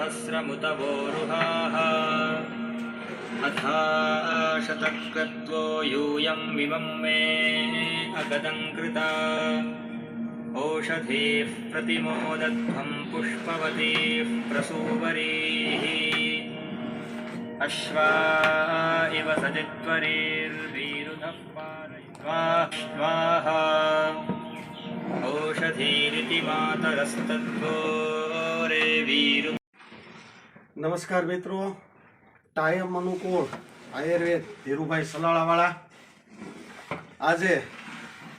सहस्रमुत वोरुहाः अथा शतक्रत्वो यूयं विमं मे अगदं कृता ओषधीः प्रतिमोदध्वं पुष्पवतीः प्रसूवरीः अश्वा इव सजित्वरीर्वीरुधः पारयित्वा स्वाहा ओषधीरिति मातरस्तद्वो रे वीरु નમસ્કાર મિત્રો. ટાયમ અનુકૂળ. આયુર્વેદ ધીરુભાઈ સલાળાવાળા. આજે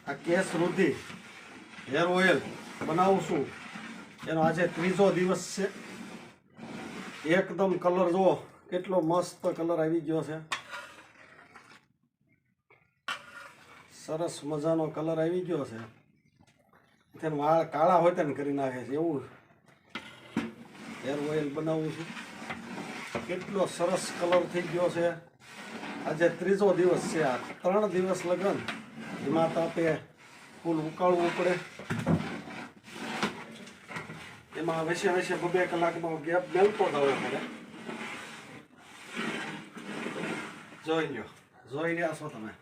આ કેસ વૃદ્ધિ હેર ઓઇલ બનાવું છું એનો આજે ત્રીજો દિવસ છે. એકદમ કલર જુઓ, કેટલો મસ્ત કલર આવી ગયો છે. સરસ મજાનો કલર આવી ગયો છે. તેને વાળ કાળા હોય તેને કરી નાખે છે. એવું હેર ઓઇલ બનાવું છું. કેટલો સરસ કલર થઈ ગયો છે. આજે ત્રીજો દિવસ છે આ ત્રણ દિવસ લગન. એમાં તાપે ફૂલ ઉકાળવું પડે. એમાં વેસે વેસે બબે કલાકનો ગેપ મેલતો જવો પડે. જોઈ લ્યો. જોઈ રહ્યા છો તમે.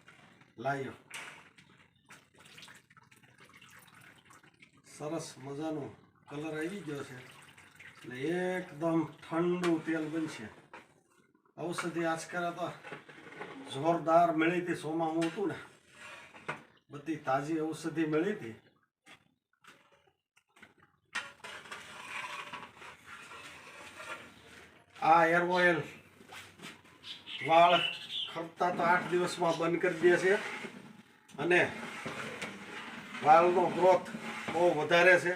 લાવ્યો સરસ મજાનો કલર આવી ગયો છે. ને એકદમ ઠંડુ તેલ બનશે. ઔષધિ આજકાલ તો જોરદાર મળી હતી, સોમાં હું હતું ને, બધી તાજી ઔષધિ મળી હતી. આ એર ઓઇલ વાળ ખરતા તો આઠ દિવસમાં બંધ કરી દે છે અને વાળનો ગ્રોથ બહુ વધારે છે.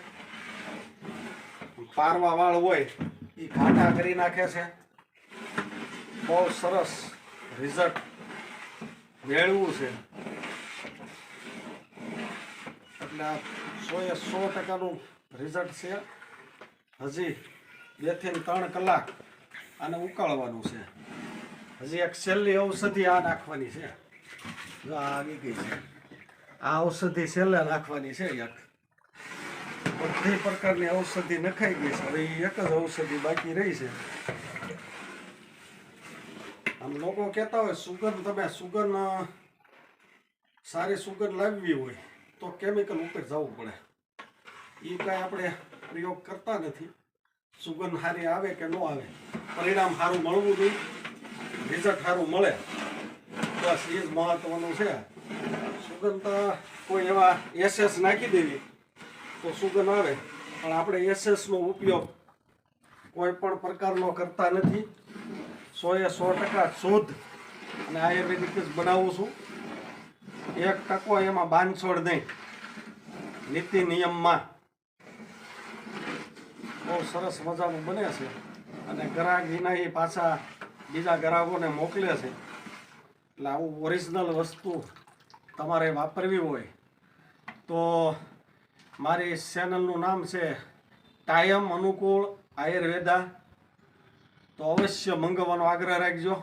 પારવા વાળ હોય એ ઘાટા કરી નાખે છે. બહુ સરસ રિઝલ્ટ મેળવું છે. એટલે આ સો એ સો ટકાનું રિઝલ્ટ છે. હજી બેથી ત્રણ કલાક આને ઉકાળવાનું છે. હજી એક છેલ્લી ઔષધિ આ નાખવાની છે. જો આ આવી ગઈ છે. આ ઔષધિ છેલ્લે નાખવાની છે એક. બધી પ્રકારની ઔષધિ નખાઈ ગઈ છે. હવે એક જ ઔષધિ બાકી રહી છે. આમ લોકો કહેતા હોય સુગર તમે સુગર સારી સુગર લાવવી હોય તો કેમિકલ ઉપર જવું પડે. એ કાંઈ આપણે પ્રયોગ કરતા નથી. સુગંધ સારી આવે કે ન આવે, પરિણામ સારું મળવું જોઈએ. રિઝલ્ટ સારું મળે. બસ એ જ મહત્વનું છે. સુગંધ કોઈ એવા એસેસ નાખી દેવી. તો સુગંધ આવે પણ આપણે એસેસનો ઉપયોગ કોઈ પણ પ્રકારનો કરતા નથી. સો એ સો ટકા શુદ્ધ અને આયુર્વેદિક જ બનાવું છું. એક ટકો એમાં બાંધછોડ નહીં. નીતિ નિયમમાં બહુ સરસ મજાનું બને છે અને ગ્રાહક વિના એ પાછા બીજા ગ્રાહકોને મોકલે છે. એટલે આવું ઓરિજિનલ વસ્તુ તમારે વાપરવી હોય તો મારી ચેનલનું નામ છે ટાયમ અનુકૂળ આયુર્વેદા. તો અવશ્ય મંગાવવાનો આગ્રહ રાખજો.